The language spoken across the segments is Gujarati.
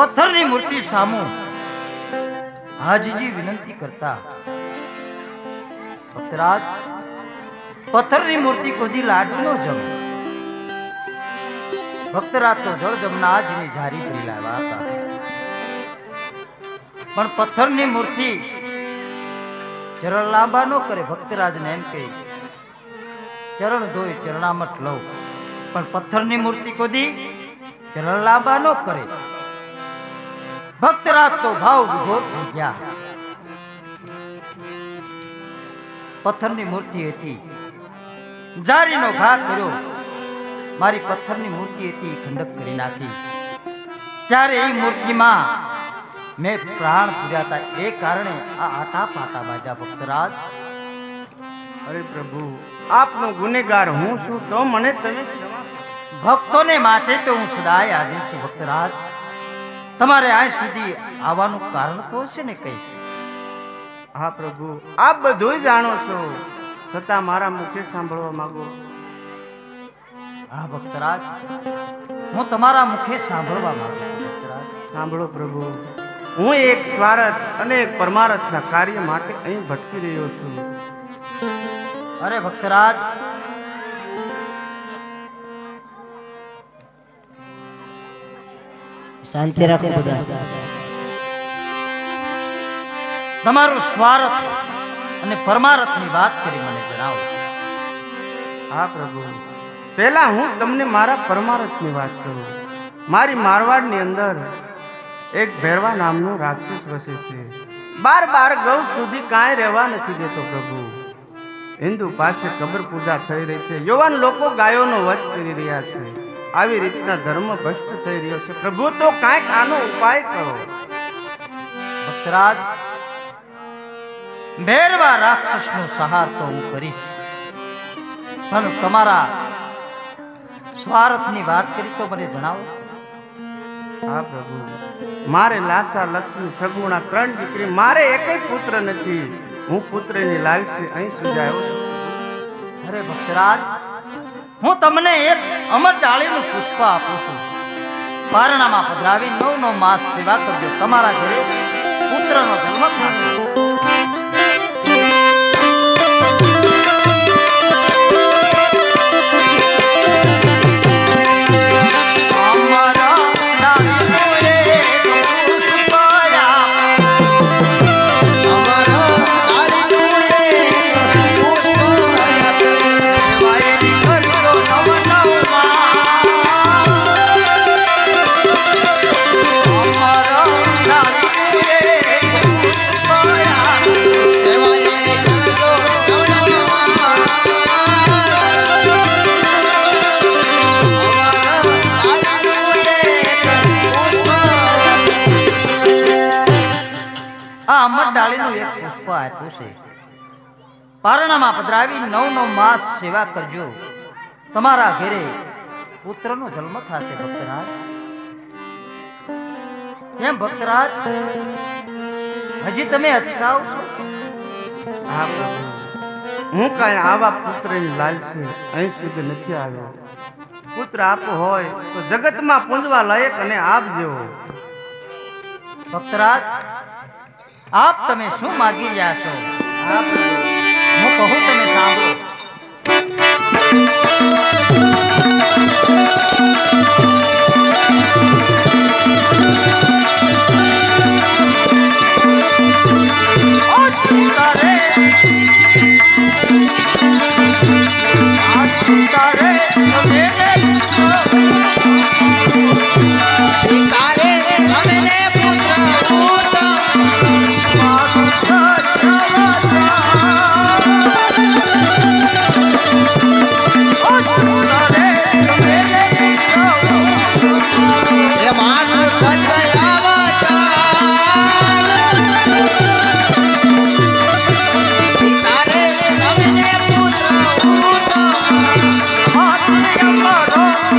પથ્થરની મૂર્તિ સામુ. હાજીજી વિનંતી કરતા, ભક્તરાજ, પથ્થરની મૂર્તિ કોદી લાડુ નો જમ? ભક્તરાજ તો જળ જમનાજની જારી કરી લાવ્યા હતા. પણ પથ્થરની મૂર્તિ ચરણ લાંબા નો કરે, ભક્તરાજને એમ કહી, ચરણ ધોઈ ચરણામત લઉં. પણ પથ્થરની મૂર્તિ કોદી ચરણ લાંબા નો કરે. ભક્તરાજ તો ભાવ ઊભો થઈ ગયા. પથ્થરની મૂર્તિ હતી. જારીનો ઘા કર્યો. મારી પથ્થરની મૂર્તિ હતી ખંડક કરી નાખી. ત્યારે એ મૂર્તિમાં મેં પ્રાણ પૂર્યા હતા. એ કારણે આ આટા પાટા બાજા ભક્તરાજ અરે પ્રભુ આપનો ગુનેગાર હું છું તો મને તમે ભક્તોને માટે તો હું સદાય હાજર છું ભક્તરાજ તમારે આ સુધી આવવાનું કારણ કહો છે ને કઈ? હા પ્રભુ. આપ બધું જાણો છો. છતાં મારા મુખે સાંભળવા માંગો. હા ભક્તરાજ. હું તમારા મુખે સાંભળવા માંગુ સાંભળો પ્રભુ. હું એક સ્વાર્થ અને એક પરમારથના કાર્ય માટે અહીં ભટકી રહ્યો છું. અરે ભક્તરાજ શાંતિ રાખો બધા. તમારું સ્વાર્થ અને પરમારથની વાત કરી મને જણાવો. હા પ્રભુ. પહેલા હું તમને મારા પરમારથની વાત કરું. મારી મારવાડની અંદર એક ભેરવા નામનો રાક્ષસ વસે છે. બાર બાર ગૌ સુધી કાંઈ રહેવા નથી દેતો પ્રભુ. હિન્દુ પાસે કબર પૂજા થઈ રહી છે. યુવાન લોકો ગાયોનો વધ કરી રહ્યા છે. આવી રીતના ધર્મ ભ્રષ્ટ થઈ રહ્યો છે. પ્રભુ તો કાંઈક આનો ઉપાય કરો. ભક્તરાજ ભેરવા રાક્ષસનો સહાર તો હું કરીશ. પણ તમારા સ્વાર્થની વાત કરી તો મને જણાવો. હા પ્રભુ. મારે લાસા લક્ષ્મી સગુણા ત્રણ દીકરી મારે એકય પુત્ર નથી. હું પુત્રની લાલસી અહીં છું. અરે ભક્તરાજ હું તમને એક અમર ડાળીનું પુષ્પ આપું છું. પારણામાં પધરાવી નવ નવ માસ સેવા કરજો. તમારા ઘરે પુત્રનો જન્મ થશે આ અમર ડાળીનું એક પુષ્પ આપ્યું છે. પારણામાં પધરાવી નવ નવ માસ સેવા કરજો. તમારા ઘેરે પુત્રનો જન્મ થશે ભક્તરાજ. એમ ભક્તરાજ? હજી તમે અચકાવ છો? હું કાંઈ આવા પુત્રની લાલસી અહીં સુધી નથી આવ્યો. પુત્ર આપો હોય તો જગતમાં પૂંજવા લાયક અને આપ જેવો. ભક્તરાજ આપ તમે શું માગી રહ્યા છો? હું કહું તમે સાંભળો.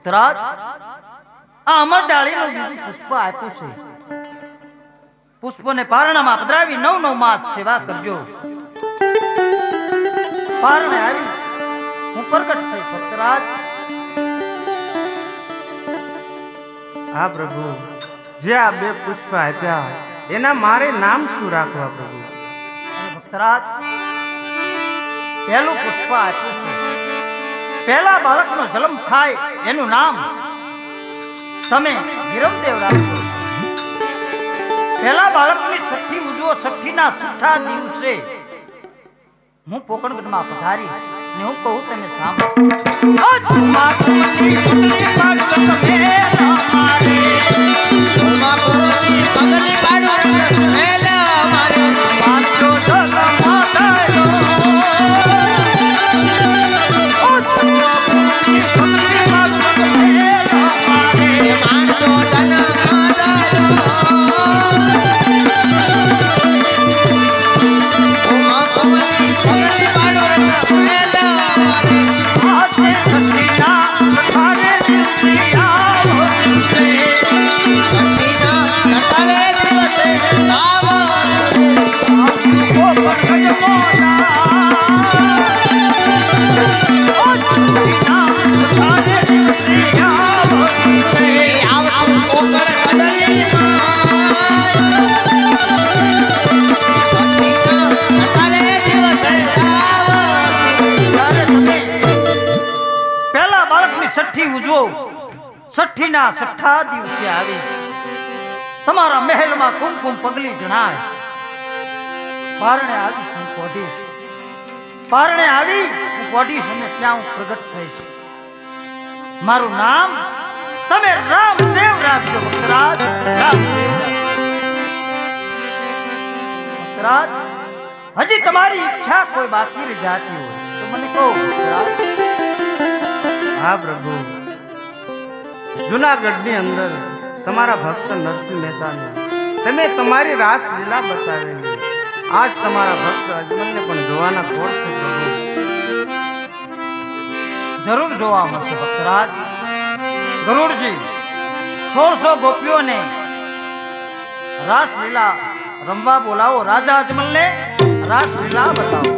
ભક્તરાજ આ અમર ડાળીનું બીજું પુષ્પ આપ્યું છે. પુષ્પને પારણામાં પધરાવી નવ નવ માસ સેવા કરજો. પારણે આવી હું પ્રગટ થઈ ભક્તરાજ. હા પ્રભુ. જે આ બે પુષ્પ આપ્યા એના મારે નામ શું રાખવા પ્રભુ? ભક્તરાજ પહેલું પુષ્પ આપ્યું છે. પહેલા બાળકનો જન્મ થાય એનું નામ તમે વિરમદેવ રાખો પહેલા બાળકની છઠ્ઠી ઉજવો છઠ્ઠીના છઠ્ઠા દિવસે હું પોકણગઢમાં પધારી ને હું કહું તમે સાંભળો. છઠ્ઠી ઉજવો. છઠ્ઠીના છઠ્ઠા દિવસે આવી. તમારા મહેલમાં કુમકુમ પગલી જણાય. પારણે આવી હું કોઢીશ પારણે આવી હું કોઢીશ અને ત્યાં હું પ્રગટ થઈશ મારું નામ તમે રામદેવ રાખજો ભક્તરાજ. ભક્તરાજ હજી તમારી ઈચ્છા કોઈ બાકી રહી જાતી હોય તો મને કહો. હા પ્રભુ જુનાગઢની અંદર તમારા ભક્ત નરસિંહ મહેતાને તમે તમારી રાસ લીલા બતાવેલી આજ તમારા ભક્ત અજમલને પણ જોવાના કોડ છે પ્રભુ. જરૂર જોવા મળશે ભક્તરાજ. ગરુડજી, સોળસો ગોપીઓને રાસલીલા રમવા બોલાવો. રાજા અજમલને રાસલીલા બતાવો.